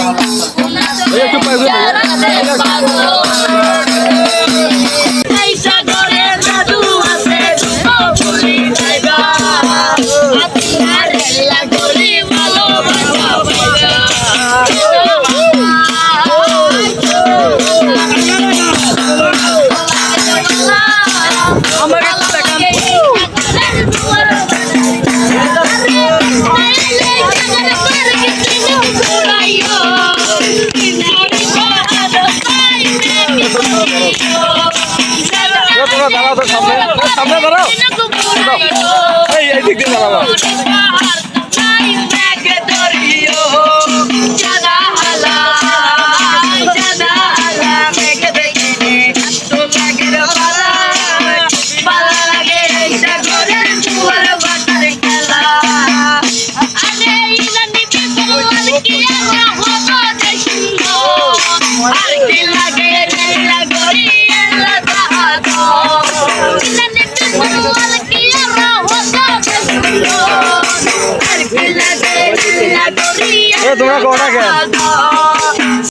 Olha aqui o. দাঁড়াও এই এই দিক দিয়ে দাঁড়াও Like it, like it, like it. তোমরা কটা খেয়ে